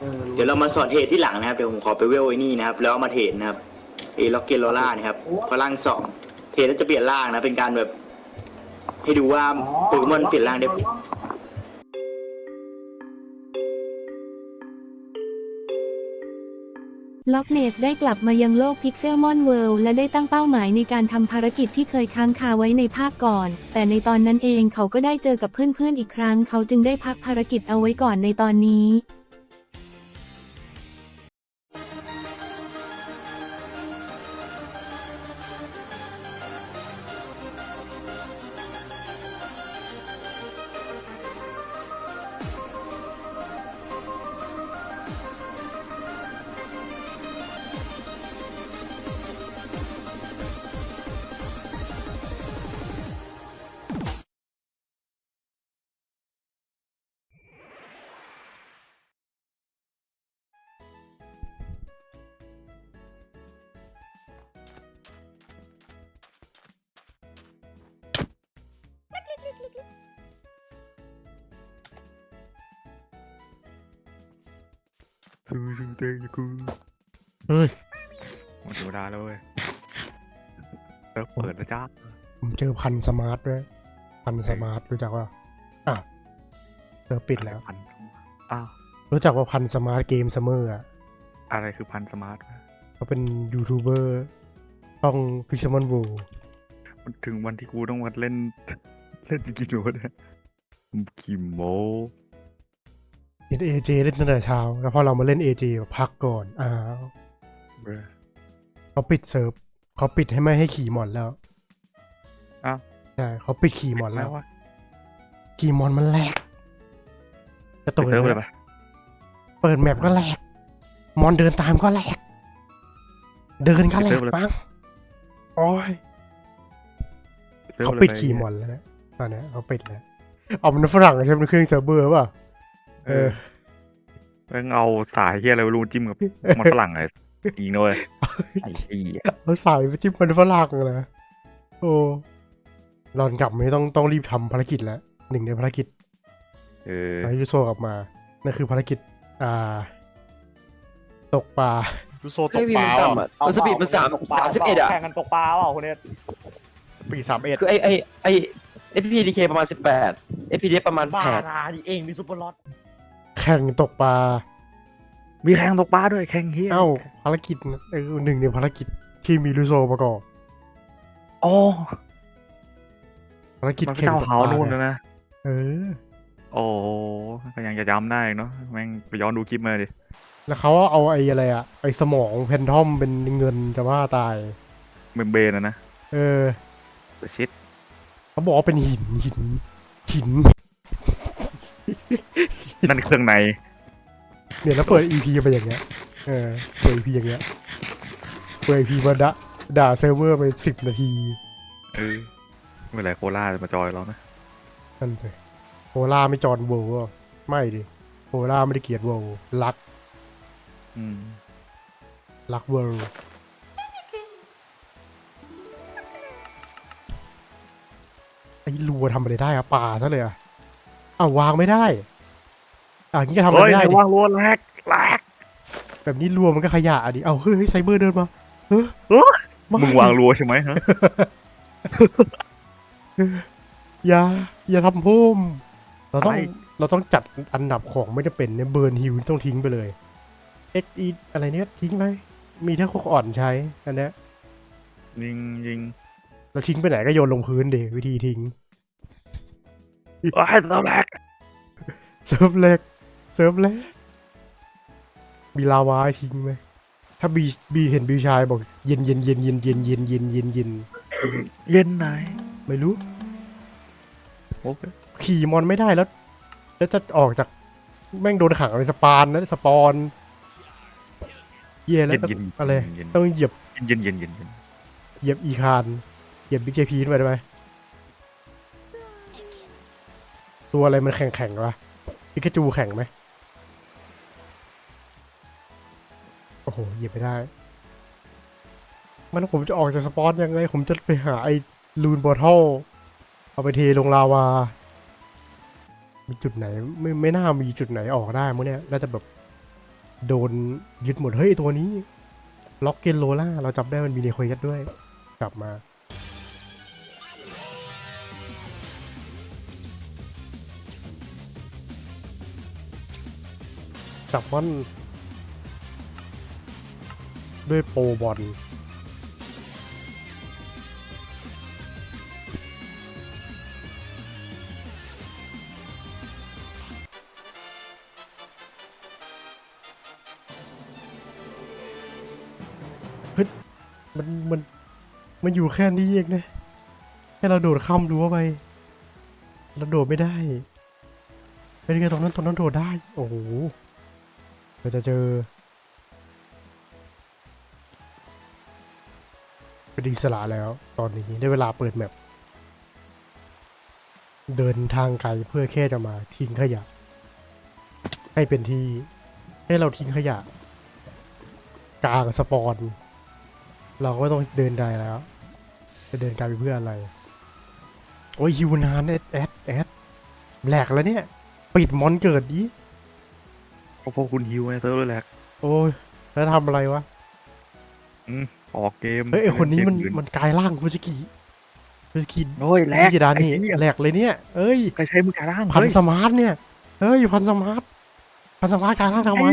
เออเดี๋ยวเรามาสอนเทรดที่หลังนะครับ เดี๋ยวผมขอไปเวลไอ้นี่นะครับ แล้วเอามาเทรดนะครับ เอล็อกเกโรล่านะครับพลังสอง เทรดแล้วจะเปลี่ยนร่างนะ เป็นการแบบ ให้ดูว่าโปเกมอนเปลี่ยนร่างได้ล็อกเนสได้กลับมายังโลกพิกเซลมอนเวิลด์และได้ตั้งเป้าหมายในการทำภารกิจที่เคยค้างคาไว้ในภาคก่อน แต่ในตอนนั้นเองเขาก็ได้เจอกับเพื่อนๆอีกครั้ง เขาจึงได้พักภารกิจเอาไว้ก่อนในตอนนี้ ซูซูเตยกูเฮ้ย หมดเวลาแล้วเว้ยเลิกเปิดแล้วจ้าผมเจอพันสมาร์ทด้วย พันสมาร์ทรู้จักว่าอะเจอปิดแล้ว พันอ้าวรู้จักว่าพันสมาร์ทเกมเสมออะอะไรคือพันสมาร์ทวะเขาเป็นยูทูบเบอร์ต้องพิกซมอนบูมันถึงวันที่กูต้องมาเล่น เล่นจริงๆหรือวะเนี่ยคิมโมเล่นเอเจเล่นตั้งแต่เช้า แล้วพอเรามาเล่นเอเจพักก่อนอ้าวเว้ยเขาปิดเซิร์ฟเขาปิดให้ไม่ให้ขี่มอนแล้วอ้าวใช่เขาปิดขี่มอนแล้ววะขี่มอนมันแหลกจะตปิกดเซิร์ฟเลเลยยปะเปิดแมปก็แหลกมอนเดินตามก็แหลกเดินก็แหลกปังโอ้ยซิร์ฟเขาลยปิดไปคีย์มอนแล้วนะ ตอนเนี้ยเขาปิดแล้วเอามันฝรั่งใช่ไหมเครื่องเซิร์ฟเวอร์ป่ะเออแม่งเอาสายเฮียอะไรไม่รู้จิ้มกับมันฝรั่งไงยิงด้วยไอ้เหี้ยเอาใส่ไปจิ้มมันฝรั่งเลยโอ้รอนกลับไม่ต้องต้องรีบทำภารกิจแล้วหนึ่งในภารกิจ เออตอนที่ยูโซกลับมานั่นคือภารกิจ อ่า ตกปลายูโซตกปลาเปล่ามันสปีดมันสามตกปลสามสิบเอ็ดอะแข่งกันตกปลาเปล่าคนเนี้ยปีสามเอ็ดคือไอไอไอ เอพีดีเคประมาณสิบแปดเอพีดีประมาณบ้าแปดนาดิเองมีซุปเปอร์ล็อตแข่งตกปลา มีแข่งตกปลาด้วยแข่งเฮียเอ้าภารกิจเออหนึ่งในภารกิจที่มีลูโซประกอบอ๋อภารกิจมันแข่งเจ้าตกเฮาปลานู่นเนี่ยนะเออ โอ้ก็ยังจะจำได้อีกเนาะแม่งไปย้อนดูคลิปมาดิแล้วเขาเอาไอ้อะไรอะไอ้สมองแพนทอมเป็นเงินจะว่าตายเมมเบนอะนะ เออ ชิด เขาบอกว่าเป็นหินหินหินนั่นเครื่องในเนี่ยแล้วเปิด EP ไปอย่างเงี้ย เออ เปิด EP อย่างเงี้ย เปิด EP มาด่าด่าเซิร์ฟเวอร์ไปสิบนาที เออเมื่อไหร่โคราชจะมาจอยเรานะนั่นสิโคล่าไม่จอนโวลอะไม่ดิ โคล่าไม่ได้เกลียดโวลรัก อืม รักเวล ไอ้รัวทำอะไรได้อะป่าซะเลยอะอ้าววางไม่ได้อะงี้ก็ทำอะไรเฮ้ยไม่ได้ดิว่างรัวแลกแลกแบบนี้รัวมันก็ขยะดิเอาเฮ้ยเฮ้ยไซเบอร์เดินมาเฮ้ยเฮ้ยไม่มึงวางรัวใช่ไหมฮะอย่าอย่าทำพุ่มเราต้องอะไรเราต้องจัดอันดับของไม่ได้เป็นเนี่ยเบิร์นฮิวต้องทิ้งไปเลยเอ็กอีอะไรเนี้ยทิ้งไปมีแค่คุกอ่อนใช้อันเนี้ยยิงยิง เราทิ้งไปไหนก็โยนลงพื้นเดวิธีทิ้งไอ้ยเราแลกเซิร์ฟเล็กเซิร์ฟเล็กมีลาวาให้ทิ้งไหมถ้าบีบีเห็นบีชายบอก เย็นเย็นเย็นเย็นเย็นเย็นเย็นเย็นเย็นเย็นไหนไม่รู้ โอเคขี่มอนไม่ได้แล้ว แล้วจะออกจากแม่งโดนขังในสปานนะสปอนเย่แล้วเย็นต้องเย็นอะไรเย็นต้องเหยียบเย็นเย็นเย็นเย็นเหยียบอีคาน เหยียบบิ๊กเจพีนไปได้ไหมตัวอะไรมันแข็งแข็งวะปิกาจูแข็งไหมโอ้โหเหยียบไม่ได้ มันผมจะออกจากสปอนยังไง ผมจะไปหาไอ้ลูนบอท l เอาไปเทลงลาวา มีจุดไหน ไม่ไม่น่ามีจุดไหนออกได้มั้งเนี่ย น่าจะแบบโดนยึดหมด เฮ้ย ตัวนี้ ล็อกเกนโลล่า เราจับได้มันมีในเควสด้วย กลับมา จับมันด้วยโปรบอลเฮ้ยมันมันมันอยู่แค่นี้เองนะแค่เราโดดข้ามรั้วไปเราโดดไม่ได้เป็นไงตรงนั้นตรงนั้นโดดได้ โอ้โห เราจะเจอ เป็นอิสระแล้วตอนนี้ได้เวลาเปิดแมปเดินทางไกลเพื่อแค่จะมาทิ้งขยะ ให้เป็นที่ ให้เราทิ้งขยะ กลางสปอน เราก็ไม่ต้องเดินได้แล้ว จะเดินไกลไปเพื่ออะไร โอ้ยฮิวนานแอดแอดแอดแหลกแล้วเนี่ย ปิดมอนเกิดดิ เพราะพวกคุณฮิวไงเซิร์ฟเลยแหละโอ้ยแล้วทำอะไรวะ อืมออกเกมเฮ้ยไอคนนี้มันเกอื่มันกลายร่างคุจิกิคุจิกิโอ้ยแลกคุจิดานี่ไอ้เหี้ยแหลกเลยเนี่ยเอ้ยใครใช้มือกายร่างพันเฮ้ยสมาร์ทเนี่ยเฮ้ยพันสมาร์ทพันสมาร์ทกลายร่างทำไม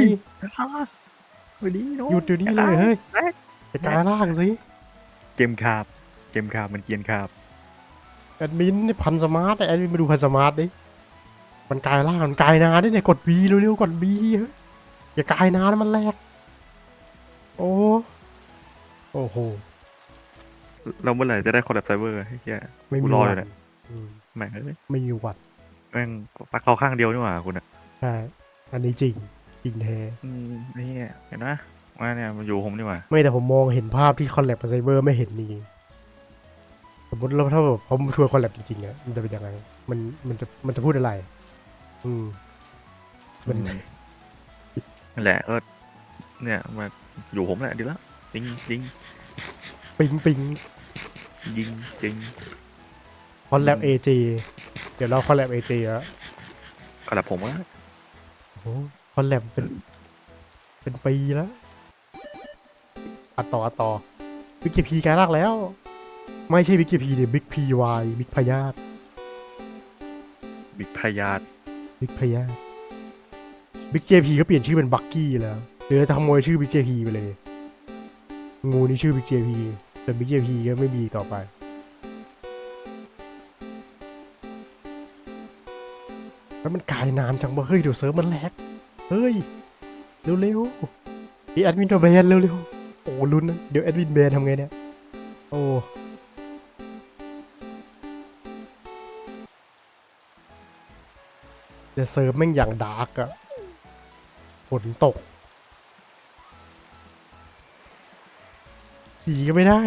สวัสดีน้องหยุดเดี๋ยวนี้เลยเฮ้ยแลกไปกลายร่างสิเกมคาบเกมคาบมันเกรียนคาบแอดมินนี่พันสมาร์ทแอดมินมาดูพันสมาร์ทดิ มันกลายร่างมันกลายนานด้วยเนี่ยกด V เร็วๆกด V เฮ้ยอย่ากลายนานนะมันแหลกโอ้โอ้โหเราเมื่อไหร่จะได้คอร์ดไซเบอร์ไอ้เหี้ยไม่กูมีรอหเลวัยดเนี่ยอืมแม่งเอ้ยไม่มีหวัดแม่งตักเขาข้างเดียวนี่หว่าคุณอะใช่อันนี้จริงจริงแท้อืมไอ้เหี้ยเห็นไหมว่าเนี่ยมันอยู่ผมนี่หว่าไม่แต่ผมมองเห็นภาพที่คอลแลบกับไซเบอร์ไม่เห็นจริงๆสมมติเราถ้าแบบผมชวนคอลแลบจริงๆอะมันจะเป็นยังไงมันมันจะมันจะพูดอะไร อืมมันอืมนั่นแหละเออเนี่ยมาอยู่ผมแหละดีแล้วจริงจริงปิงปิงยิงจริงคอลแลบเอเจเดี๋ยวเราคอลแลบเอเจแล้วกระดับผมว่าโอ้คอลแลบเป็น เป็นปีแล้วอัดต่ออัดต่อบิ๊กพีการลากแล้ว ไม่ใช่บิ๊กพีดิบิ๊กพีวายบิ๊กพยาธบิดพยาธ บิ๊กพยาบิ๊กเจพีก็เปลี่ยนชื่อเป็นบักกี้แล้วเดี๋ยวเราจะขโมยชื่อบิ๊กเจพีไปเลย งูนี่ชื่อบิ๊กเจพีแต่บิ๊กเจพีก็ไม่มีต่อไปแล้วมันกลายนานจังวะเฮ้ยเดี๋ยวเซิร์ฟมันแลกเฮ้ยเร็วๆไอแอดมินตัวแบนเร็วๆโอ้ลุ้นนะเดี๋ยวแอดมินแบนทำไงเนี่ยโอ้ เดี๋ยวเซิร์ฟแม่งอย่างดาร์กอะฝนตกขี่ก็ไม่ได้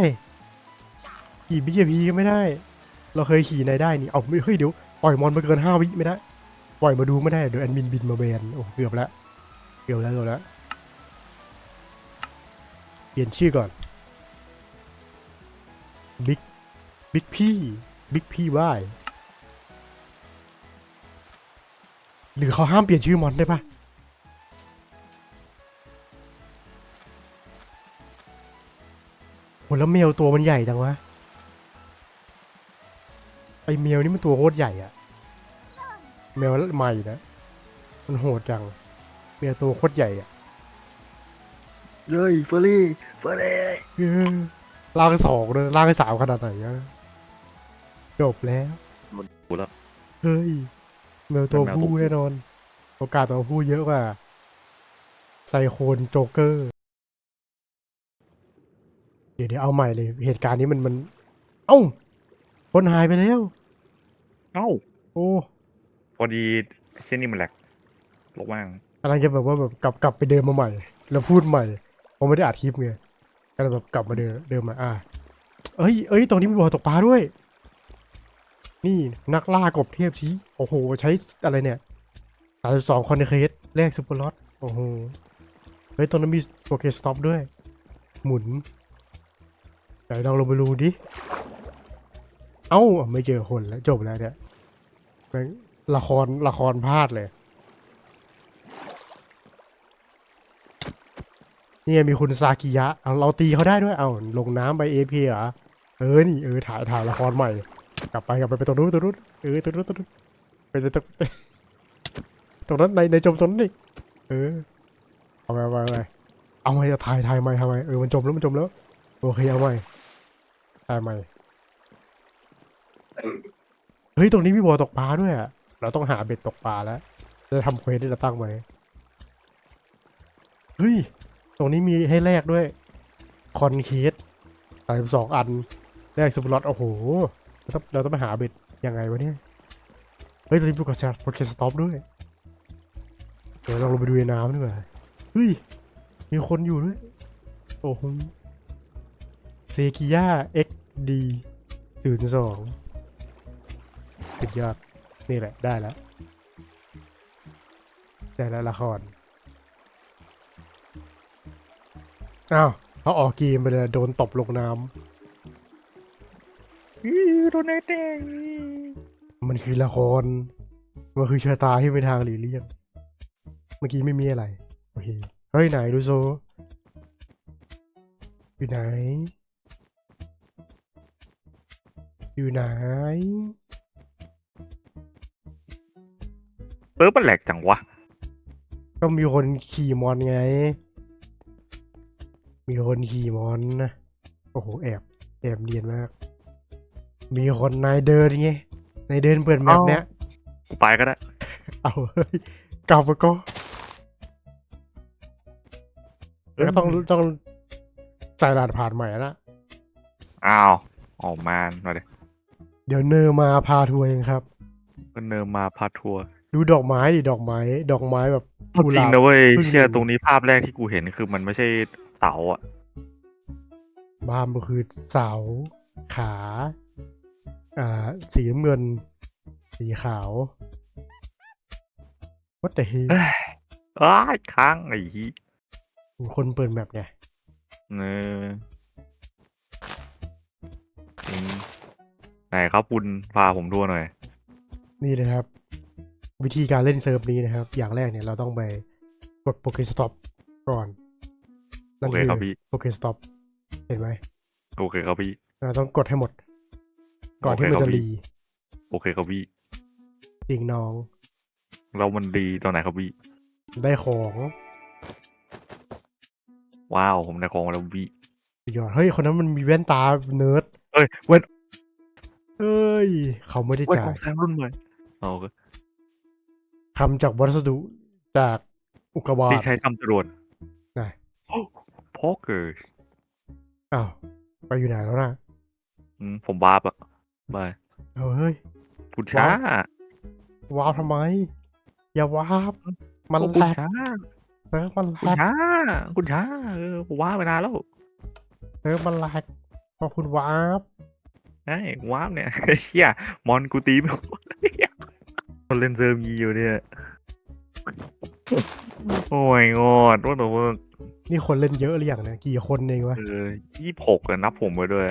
ขี่บิ๊กพีก็ไม่ได้ เราเคยขี่ในได้นี่ เอาไม่เฮ้ยเดี๋ยวปล่อยมอนมาเกินห้าวิไม่ได้ ปล่อยมาดูไม่ได้เดี๋ยวแอดมินบินมาแบนโอ้เกือบแล้ว เกือบแล้วเกือบแล้ว เปลี่ยนชื่อก่อน บิ๊ก บิ๊กพี่ บิ๊กพี่ว่าย หรือเขาห้ามเปลี่ยนชื่อมอนได้ปะโหแล้วเมลตัวมันใหญ่จังวะ ไอเมลนี่มันตัวโคตรใหญ่อะเมลใหม่นะ มันโหดจัง เมลตัวโคตรใหญ่อะเย้ยเฟอร์รี่เฟอร์รี่เออล่างสองเลยล่างสามขนาดไหนอะจบแล้วกูแล้ว เฮ้ยเมลตัวเป็น แมวตัวผู้ผู้แน่นอน โอกาสตัวผู้เยอะกว่าไซโคนโจเกอร์ เดี๋ยวเดี๋ยวเอาใหม่เลย เหตุการณ์นี้มันมัน เอ้า คนหายไปแล้ว เอ้า โอ้ พอดีเส้นนี้มันแหลกลกว่างกำลังจะแบบว่าแบบกลับกลับไปเดิมมาใหม่ แล้วพูดใหม่ผมไม่ได้อัดคลิปไงก็เลยแบบกลับมาเดิมเดิมมา อะเอ้ยเอ้ยตรงนี้มีบ่อตกปลาด้วย นี่นักล่ากบเทพชี้โอ้โห ใช้อะไรเนี่ยสามสิบสองคอนเนเคสแรกซูเปอร์ล็อตโอ้โห เฮ้ยตรงนั้นมีโปเกสต็อปด้วย หมุนไหนลองลงไปดูดิ เอ้า ไม่เจอคนแล้ว จบแล้วเนี่ยละคร ละครพลาดเลยนี่มีคุณซากิยะ เอาเราตีเขาได้ด้วย เอาลงน้ำไปเอพีเหรอ เออ นี่ เออ ถ่ายถ่ายละครใหม่ กลับไปกลับไปไปตรงนู้นตรงนู้นเออตรงนู้นตรงนู้นไปตรงตรงตรงนั้นในในจมตรงนั้นนี่เออเอาไปเอาไปเอาไปเอาไงจะถ่ายถ่ายใหม่ถ่ายใหม่เออมันจมแล้วมันจมแล้วโอเคเอาใหม่ถ่ายใหม่เฮ้ยตรงนี้มีบ่อตกปลาด้วยอะเราต้องหาเบ็ดตกปลาแล้วจะทำเควสที่เราตั้งไว้เฮ้ยตรงนี้มีให้แลกด้วยคอนเคสสามสองอันแลกสปอตโอ้โห เราต้องเราต้องไปหาเบ็ดยังไงวะเนี่ย เฮ้ยตรงนี้มีกดโปเคสต็อปด้วย เดี๋ยวเราลงไปดูในน้ำดีกว่าเฮ้ย มีคนอยู่ด้วย โอ้โหเซกิยาเอ็กดีศูนย์สองสุดยอด นี่แหละ ได้แล้ว ได้แล้วละคร อ้าวเขาออกเกมไปเลยโดนตบลงน้ำ โดนเต้ำมันคือละคร มันคือชะตาที่เป็นทางหลีกเลี่ยง เมื่อกี้ไม่มีอะไร โอเค เฮ้ยไหนดูโซอยู่ไหน อยู่ไหนเออมันแหลกจังวะ ก็มีคนขี่มอนไง มีคนขี่มอนนะ โอ้โห แอบ แอบเนียนมาก มีคนนายเดินไงนายเดินเปิดแมปเอ้าเนี้ยกูไปก็ได้ เอาเฮ้ยกลับมาก็แล้วก็ต้องต้องใส่รหัสผ่านใหม่ละอ้าวออกมาหน่อยดิเดี๋ยวเนอร์มาพาทัวร์เองครับ ก็เนิมมาพาทัวร์ดูดอกไม้ดิดอกไม้ ดอกไม้แบบเอากุจหริลางบนะเว้ยเพิ่งเชื่อดูตรงนี้ภาพแรกที่กูเห็นคือมันไม่ใช่เสาอะบ้ามก็คือเสา ขาอ่า สีน้ำเงิน สีขาววัดแต่เฮเอ้ยอ้ายค้างไอ้ฮีคนเปิดแมปไงเอออืมไหนครับคุณพาผมทัวร์หน่อย นี่นะครับ วิธีการเล่นเซิร์ฟนี้นะครับ อย่างแรกเนี่ยเราต้องไปกดโปเกสต็อปก่อนโอเคครับพี่โปเกสต็อปเห็นไหมโอเคครับพี่ เราต้องกดให้หมด ก่อนโอเคที่มันครัจะบพี่รีโอเคครับพี่จริงน้อง เรามันดีตอนไหนครับพี่ได้ของ ว้าวผมได้ของมาแล้วพี่สุดยอดเฮ้ยคนนั้นมันมีแว่นตาเนิร์ดเอ้ยเว้นเอ้ย เขาไม่ได้เว้นจ่าขอยงแซมรุ่นใหม่เอาโอเคคำจากวัสดุจากอุกกาบาที่ตใช้ทำจรวดไหนพอกเกอร์อ้าว ไปอยู่ไหนแล้วนะผมบาปอะ บายเอาเฮ้ยคุณช้า ว้าวทำไม อย่าว้าว มันโอ้แหคุณลกช้าเซิร์ฟมันคุณแหลกช้า คุณช้า เออผมว้าไปนานแล้วเซิร์ฟมันแหลกพอคุณว้าวไอ้ว้าบเนี่ยเฮียมอนกูตีไม่หมดคนเล่นเซิร์ฟยีอยู่เนี่ย โอ้ยงอดว่าแต่ว่านี่คนเล่นเยอะหรือยังเนี่ยกี่คนเองวะเออยี่หกนับผมไปด้วย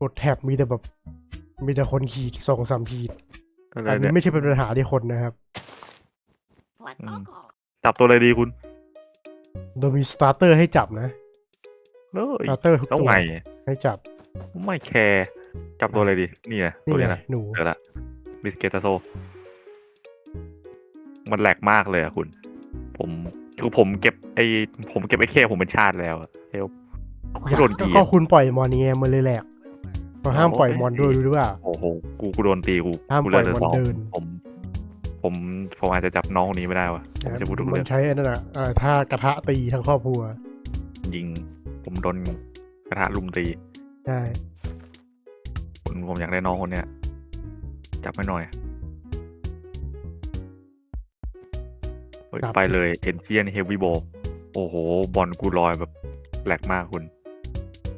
กดแท็บมีแต่แบบ มีแต่คนขีดสองสามขีดก็เลอัยนเนี่นี้ยไม่ใช่เป็นปัญหาที่คนนะครับอืมจับตัวอะไรดีคุณโดยมีสตาร์เตอร์ให้จับนะเอ้ยสตาร์เตอร์ทุกแล้วตัวไงให้จับไม่แคร์จับตัวอะไรดีนี่ไงนี่ตัวไงนี้นะหนูเจอละบิสเกตาโซ มันแหลกมากเลยอะคุณ ผมคือผมเก็บไอผมเก็บไอเคผมเป็นชาติแล้วอะเฮลโดนตีก็คุณปล่อยมอนนี่ไงมันเลยแหลก เราห้ามปล่อยมอนด้วยรู้หรือเปล่าโอ้โหกูกูโดนตีกูห้ามกูปล่อยเลือดมันสองเดินผมผมผมอาจจะจับน้องคนนี้ไม่ได้วะผมจะพูดถึงมัเรื่นองใช้อันนั้นอะเอ่อถ้ากระทะตีทั้งครอบครัว ยิง ผมโดนกระทะลุมตีใช่ผมผมอยากได้น้องคนเนี้ย จับไม่หน่อยเฮ้ยไปเลยเอ็นเจียนเฮฟวีโบโอ้โห บอลกูลอยแบบแหลกมากคุณ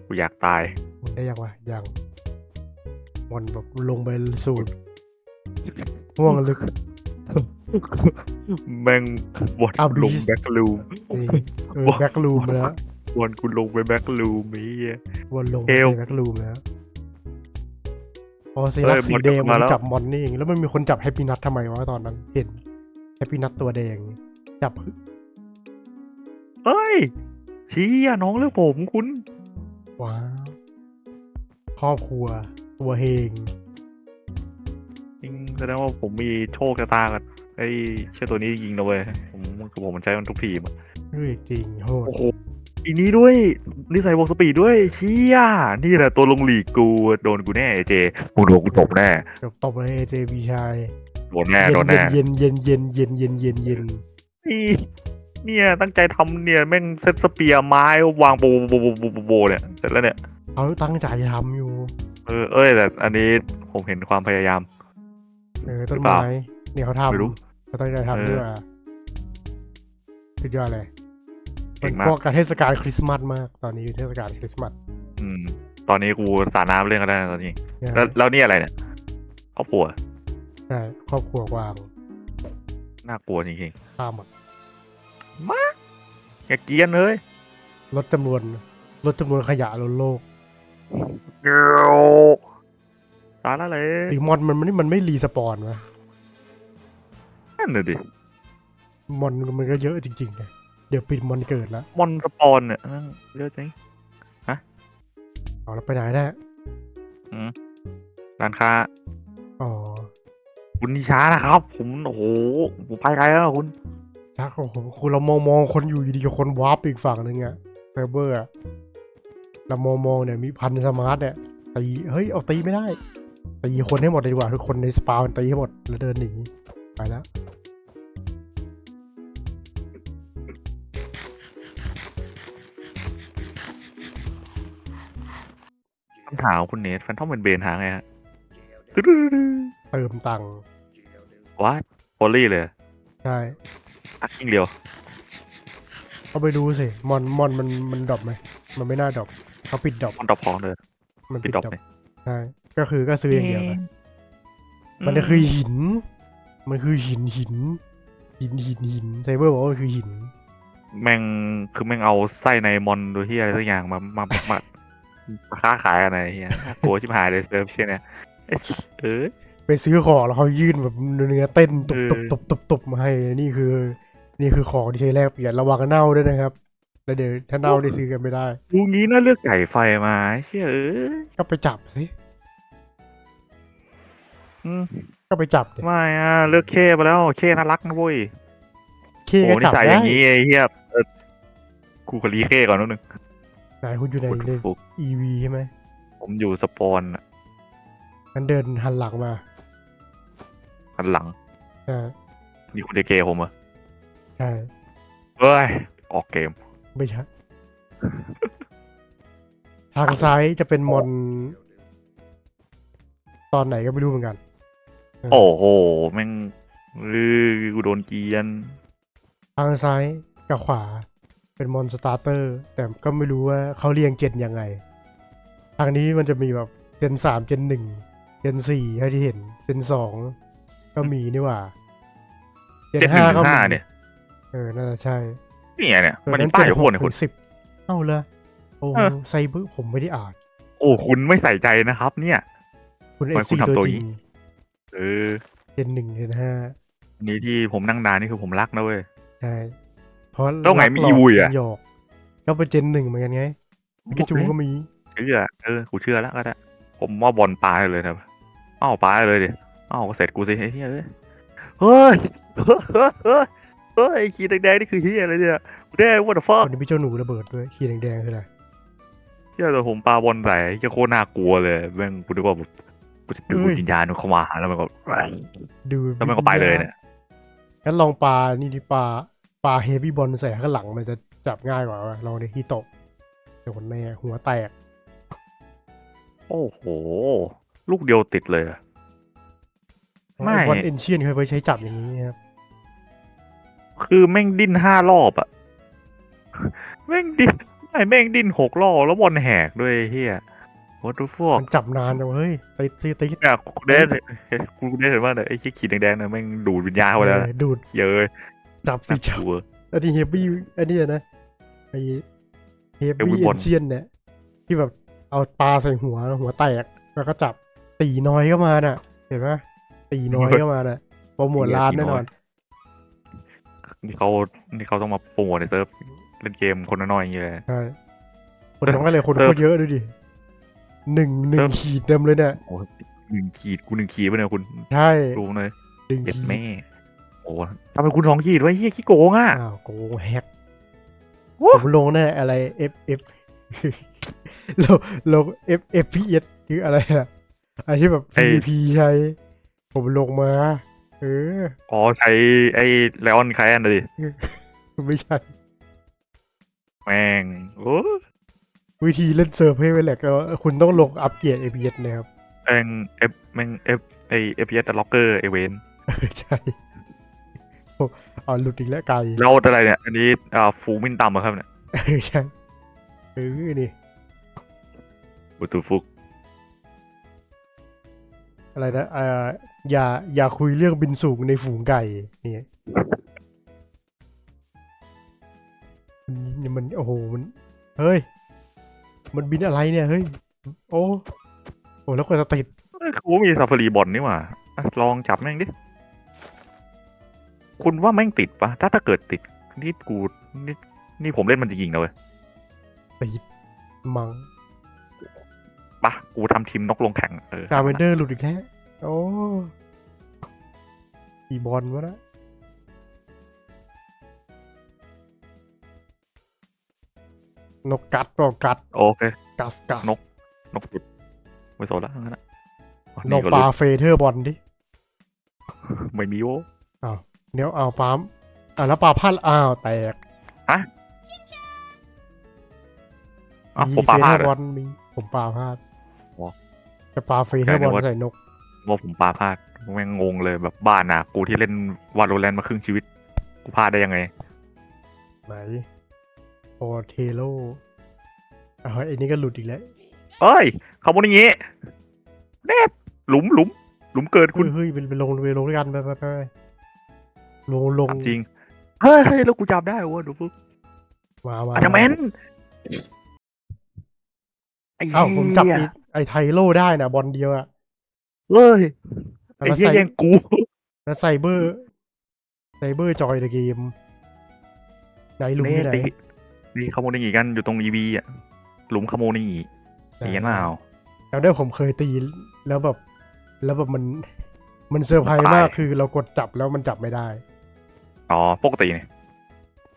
กูอยากตายมันได้ยังวะยัง มอนแบบลงไปสูดห่วงลึก แม่งบอลอ้าว ลง Beast แบ็กลูม นี่เออแบ็กลูมแล้วบอลกูลงไปแบ็กลูมไอ้เหี้ย วนลงเอวแบ็กลูมแล้วพอซีเอ้รัยกสีมอนแดงกลับมัมานแล้ว จับมอนนี่เองแล้วมันมีคนจับแฮปปี้นัททำไมวะตอนนั้น เห็นแฮปปี้นัทตัวแดง จับเฮ้ยชี้อะน้องเลือกผมคุณว้าวครอบครัว ตัวเฮงจริงแสดงว่าผมมีโชคชะตากับไอ้เชื่อตัวนี้ยิงนะเว้ยผมคือผมมันใช้มันทุกทีมอะเรื่อยจริงโหดโอ้โหอีนี้ด้วยนิสัยวงสปีดด้วยเชี่ยนี่แหละตัวลงหลีกกูโดนกูแน่ไอ้เจกูโดนกูตบแน่เดี๋ยวตบเลยเจบีชายโดนแน่โดนแน่เย็นเย็นเย็นเย็นเย็นเย็นเย็นนี่เนี่ยตั้งใจทำเนี่ยแม่งเซตสเปียร์ไม้วางโบโบโบโบโบโบเนี่ยเสร็จแล้วเนี่ยเขาตั้งใจทำอยู่ เออเอ้ยแต่อันนี้ผมเห็นความพยายาม เออต้นหรือเปไม้ล่าเนี่ยเขาไม่รู้ทำเขาตั้งใจทำเออด้วยอะสุดยอดเลยเก่มันงมากพวกการเทศกาลคริสต์มาสมาก ตอนนี้เทศกาลคริสต์มาสอืม ตอนนี้กูสาดน้ำเล่นกันได้แล้วตอนนี้เนี่ยแล้วแล้วนี่อะไรเนี่ยครอบครัวใช่ครอบครัวกวางน่ากลัวจริงข้ามหมดๆอย่าเกรียนเลยลดจำนวนลดจำนวนขยะลดโลก เกลียวตายแล้วเลยตีมอนมันไม่มันไม่รีสปอนวะนั่นน่ะดิมอนมันก็เยอะจริงๆเลยเดี๋ยวปิดมอนเกิดแล้วมอนสปอนเนี่ยนั่งเยอะจริงเอาแล้วไปไหนได้ร้านค้าอ๋อคุณนี่ช้านะครับ ผมโอ้โหผมไปไกลแล้วคุณชักโอ้โหคุณเรามองมองคนอยู่ดีๆกับคนวาร์ปอีกฝั่งหนึ่งอะเซิร์ฟเวอร์อะ เรามองมองเนี่ยมีพันสมาร์ทเนี่ยตีเฮ้ยเอาตีไม่ได้ตีคนให้หมดเลยดีกว่าทุกคนในสปาวน์ตีให้หมดแล้วเดินหนีไปแล้วคำถามคุณเนทแฟนทอมเป็นเบนหาไงฮะเติมตังค์ว้าโอลี่เลย ใช่อักกิ้งเดียวเอาไปดูสิ มอน มอนมันมันดรอปไหม มันไม่น่าดรอป เขาปิดดรอปมันดรอปของเลย มันปิปิดดดดรรออปปเลยใช่ก็คือก็ซื้ออย่างเดียวนะมันก็คือหิน มันคือหินหิน หินหินหินไซเบอร์บอกว่ามันคือหิน แม่งคือแม่งเอาไส้ในมอนโดยที่อะไรสักอย่างมามามามาค้าขายกันอะไรเฮียน่ากลัวชิบหายเลยเซิร์ฟเชี่ยเนี่ยเอ้ยเออ ไปซื้อของแล้วเขายื่นแบบเนื้อเต้นตุบเออ ตุบตุบตุบตุบมาให้ นี่คือ นี่คือของที่ใช้แลกเปลี่ยนระวังเน่าด้วยนะครับ แล้วเดี๋ยวถ้าเน่าได้ซื้อกันไม่ได้ดูงี้น่าเลือกไก่ไฟมาเชี่ยเออก็ไปจับสิอืมก็ไปจับดิไม่อะเลือกเคไปแล้วเคน่ารักนะเว้ยเคโอ้ก็นิจับสัยอได้ย่างนี้ไอ้เฮียเออกูขอรีเคก่อนนิดนึงไหนคุณอยู่ในคุณในฟุก EV ใช่ไหมผมอยู่สปอนอะงั้นเดินหันหลังมาหันหลังใช่นี่คุณเดเกผมเหรอะใช่เฮ้ยออกเกม ไม่ใช่ ทางซ้ายจะเป็นมอนตอนไหนก็ไม่รู้เหมือนกัน โอ้โห แม่งเออกูโดนเกรียน ทางซ้ายกับขวาเป็นมอนสตาร์เตอร์ แต่ก็ไม่รู้ว่าเขาเรียงเจนยังไง ทางนี้มันจะมีแบบเจนสามเจนหนึ่งเจนสี่ให้ที่เห็น เจนสองก็มีนี่หว่า เจนเจ็ดหห้านึ่งก็ห้ามีเนี่ย เออ น่าจะใช่ นี่ไงเนี่ยเออมันนั้นป้ายเจ็อดยู่หข้างบกนเนี่ยถึคุณงสิบเอ้าเลยโอ้โหเออไซเบอร์ผมไม่ได้อ่านโอ้คุณไม่ใส่ใจนะครับ เนี่ย คุณทำเอไมฟคุณซีทำตัวตัวจอริย่างงนี้เออเจนหนึ่งเจนห้าอันนี้ที่ผมนั่งนานนี่คือผมรักนะเว้ยใช่เพราะแล้วไงไม่รักหลอีวุยอะหยอกก็เป็นเจนหนึ่งเหมือนกันไงพิกาจูก็มีเชื่อเออกูเชื่อแล้วก็ได้ผมว่าบอลปลาให้เลยนะเอ้าวปลาให้เลยดิเอ้าวก็เสร็จกูสิไอ้เหี้ยเอ้ยเฮ้ยเฮ้ย เฮ้ยเฮ้ยเฮ้ยไอ้ขีดแดงๆนี่คือเหี้ยอะไรเนี่ยกูได้ what the ต fuck อนนี้มีเจ้าหนูระเบิดด้วย ขีดแดงๆคืออะไรเชื่อแต่ผมปลาบอลใส่เหี้ยโคตรน่ากลัวเลยแม่งกูนึกว่าแบบกูจะดูวิญญาณมันเข้ามาแล้วมันก็ดูแล้วมันก็ไปเลยเนี่ยงั้นลองปลานี่ดิปลาปลาเฮฟวี่บอลใส่ข้างหลังมันจะจับง่ายกว่าวะลองดิที่ตกเดี๋ยวคนแน่หัวแตก โอ้โห ลูกเดียวติดเลยอะไม่วันเอนเชียนเคยไปใช้จับอย่างนี้ครับ คือแม่งดิ้นห้ารอบอะแม่งดิ้นไอ้แม่งดิ้นหกรอบแล้วบอลแหกด้วยไอ้เฮีย what the fuck มันจับนานจังเว้ยติดซีติดเนี่ยกูได้กูได้เห็นว่าเนี่ยไอ้ชี้ขีดแดงๆเนี่ยแม่งดูดวิญญาณเข้าไปแล้วเออดูดเยอะจับสิจับกลัวอันนี้เฮฟวี่อันนี้นะไอเฮฟ Heavy วี่เอ Bond นเชียนเนี่ยที่แบบเอาปลาใส่หัวหัวแตกแล้วก็จับตีน้อยก็มาน่ะ เห็นไหมตีน้อยก็มาน่ะโปรโมทร้านแน่นอน นี่เขานี่เขาต้องมาโปรโมทในเซิร์ฟล่นเกมคนน้อยๆอย่างเงี้ยเลย ใช่คนน้องอะไรคนเออโคตรเยอะดูดิหนึ่งหนึ่เองอขีดเต็มเลยเนี่ยโอ้หนึ่งขีดกูหนึ่งขีดไปเนี่ยคุณใช่ดูเลยหนึ่งเจ็ดขีดแม่โอ้ทำไมคุณสองขีดไว้เฮียขี้โกงอะ อ้าวโกงแฮกโอ้ ผมลงแน่อะไร F F ลงลง F F P S คืออะไรอะไอที่แบบ P P ใช้ ผมลงมา เออ อ๋อใช้ไอ้ไลออนไคแอนเลยดิ ไม่ใช่ แม่งโอ้วิธีเล่นเซิร์ฟให้ไว้แหละก็คุณต้องลงอัปเกรด F P S นะครับแม่งเอฟแม่งเอฟไอเอฟเอสล็อกเกอร์ไอเวนเออใช่โอ้อ๋อหลุดอีกแล้วไกลแล้วอะไรเนี่ย อันนี้อ่าฟูมินต่ำเหรอครับเนี่ยเออใช่เออนี่บุตูฟุกอะไรนะอ่า อย่าอย่าคุยเรื่องบินสูงในฝูงไก่นี่มันมันโอ้โหมันเฮ้ย มันบินอะไรเนี่ยเฮ้ยโอ้โอ้แล้วก็จะติดเอ้ยกูมีซาฟารีบอลนี่หว่าอะลองจับแม่งดิ คุณว่าแม่งติดปะถ้าถ้าเกิดติดนี่กูนี่นี่ผมเล่นมันจริงๆนะเว้ยติดมังปะกูทำทีมนกลงแข่งเออการเวนเดอร์หลุดอีกแล้ว โอ้อีบอลวะนะนกกัดเปล่ากัดโอเค กัสกัสนก นกหลุดไม่สนละงั้นนะอ๋อนกนี่ก็ปหลุลาดเฟเธอร์บอลดิไม่มีโว้เดี๋ยวเอาปามอะแล้วปลาพันอ้าวแตกอะผมเฟปาพลาเธอดร์เหบรออลมีผมปลาพลาดอ๋อแต่ปลาเฟเธอร์บอลแกนึกว่าใส่นก ว่าผมปาพลาดแม่งงงเลยแบบบ้านอะกูที่เล่นวาโลแรนมาครึ่งชีวิต กูพลาดได้ยังไง ไหนโอเทโลอะเฮ้ยไอ้นี่ก็หลุดอีกแล้ว เอ้ย เขาบอกอย่างงี้เน็บหลุมหลุมหลุมเกิดคุคุณ ณเฮ้ยไปไปลงไปลงด้วยกันไปไปไปไปลงลงถามจริง เฮ้ยเฮ้ยแล้วกูจับได้เวะดูปุ๊บมามาอาจจะแมนไอ้เอ้าผมจับเหี้ไอ้ยไอ้ไทโร่ได้นะบอลเดียวอะ เฮ้ยไอ้แล้วเหี้ยใส่แย่งกูแล้วไซเบอร์ไซเบอร์จอยเดอะเกมไหนลุงนี่ที่ไหนตีนี่ขโมยนี่กันอยู่ตรงอีวีอะหลุมขโมยนี่อย่างนั้นเปล่า แล้วได้ผมเคยตีแล้วแบบ แล้วแบบมัน มันเซอร์ไพรส์ตายมากคือเรากดจับแล้วมันจับไม่ได้ อ๋อปกติเนี่ย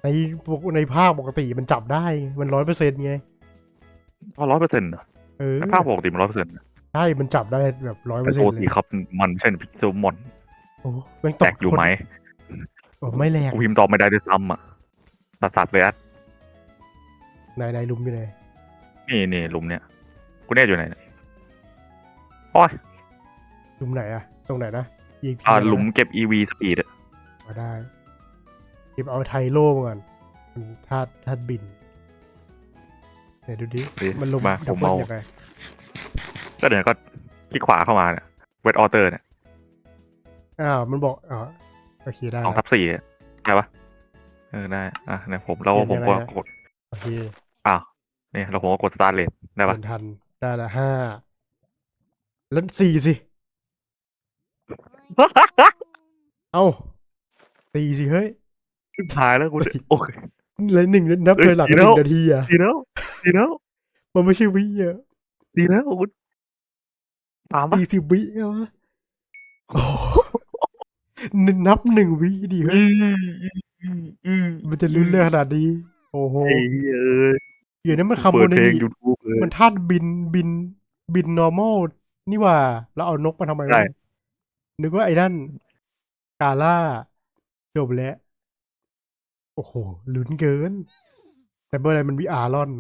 ในปกในภาคปกติมันจับได้ มันร้อยเปอร์เซ็นต์ไงก็ร้อยเปอร์เซ็นต์เออภาพปกติมันร้อยเปอร์เซ็นต์ ใช่มันจับได้แบบร้อยเปอแต่ร์เซ็นปต์กเลติยครับ มันไม่ใช่พิกเซลมอนโอ้แม่งตแตกกอยู่ไหมโอ้ไม่แหลกกูพิมพ์ตอบไม่ได้ด้วยซ้ำอะสัสๆเลยอะไหนไหนลุมอยู่ไหนนี่นี่หลุมเนี่ย กูแน่อยู่ไหนเนี่ยโอ้ยลุมไหนอะตรงไหนนะยิงอ่าหลุมเก็บ EV สปีดอะมาได้เก็บเอาไทโร่มาก่อนมันธาตุธาตุบินไหนดูดิดิมันลงมาผดับมเบิลเอายังไง ก็เดี๋ยวก็คลิกขวาเข้ามาเนี่ยเวทออเตอร์เนี่ยอ้าวมันบอกอ๋อโอเคได้สองละทับสี่อะได้ปะเออได้อะเนี่ยผมแล้วเห็นผมยังไงก็นะกดโอเคอ้าวเนี่ยเราผมก็กดสตาร์ทเลยได้ปะเดินทันได้ละห้าแล้วสี่สิ เอ้าสี่สิเฮ้ยถ่ายแล้วกูเนี่ยโอ้ยเลยหนึ่งนับเอ้ยเลยหลังดีหแล้นึ่วงนาทีอะดีแล้วดีแล้วมันไม่ใช่วิอะดีแล้วคุณ ตามปะสี่สิบวิอะวะโอ้โหนับหนึ่งวิดิเฮ้อืยมอืมอืมมันจะรุนแรงขนาดนี้ โอ้โหไอ้เหี้ยเอ้ยเดี๋ยวนั้นมันคำเปิโมดในเพลงนี่ยูทูบเลย มันธาตุบินบินบิน normal นี่หว่า แล้วเอานกมาทำไมวะใช่ นึกว่าไอ้นั่น กาล่า จบแล้ว โอ้โหลุ้นเกิน แต่เบอร์อะไรมันมีอารอน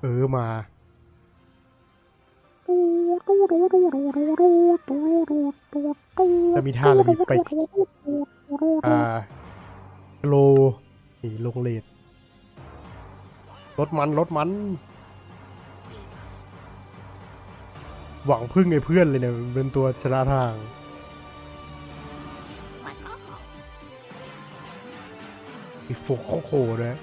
เออมา จะมีท่าอะไรมีไปอ่าโลนี่ลงเลดรถมันรถมัน หวังพึ่งไอ้เพื่อนเลยเนี่ยเป็นตัวชนะทางอีกโฟกโคด้วย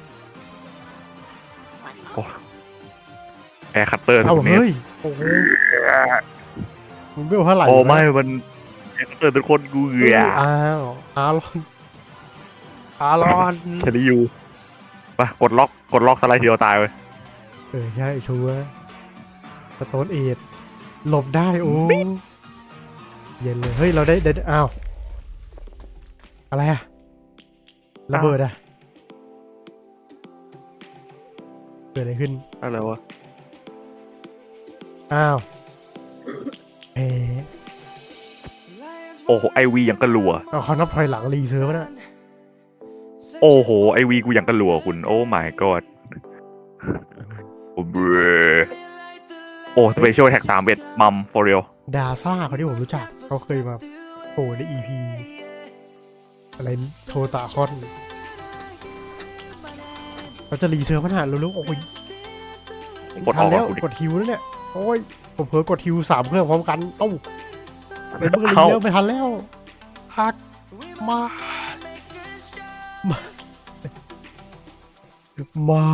แอร์คัตเตอร์เอ้าทุกเนี้เฮ้ยโอ้โหมันเวลเท่าไหร่โอ้วะไม่มันแอร์คัตเตอร์ทุกคนกูเหงื่ออ้าวอารอนอารอนแคลิยูไปกดล็อกกดล็อกสไลด์ทีเดียวตายเว้ยเออใช่ชัวร์สโตนเอทหลบได้โอ้เย็นเลยเฮ้ยเราได้ได้อ้าวอะไรอะระเบิดอะเกิดอะไรขึ้น อะไรวะ อ้าวเอะโอ้โหไอวีอย่างกระลัว เอาเขานับถอยหลังรีเซิร์ฟนะโอ้โหไอวีกูอย่างกระลัวคุณ โอ้ my god โอ้เบรโอ้สเปเชียลแท็กสามเบ็ดมัม for real ดาซ่าเขาที่ผมรู้จัก เขาเคยมาโผล่ในอีพีอะไรโทตาคอนเขาจะรีเซิร์ฟขนาดรู้ๆโอ้ยกดอทัอนกแล้วอะคุณดิกดฮิวแล้วเนี่ย โอ้ยผมเผลอกดฮิวสามเครื่องพร้อมกันเอ้าในเมื่อรีเอ้าแล้วไม่ทันแล้วพักมามาไม่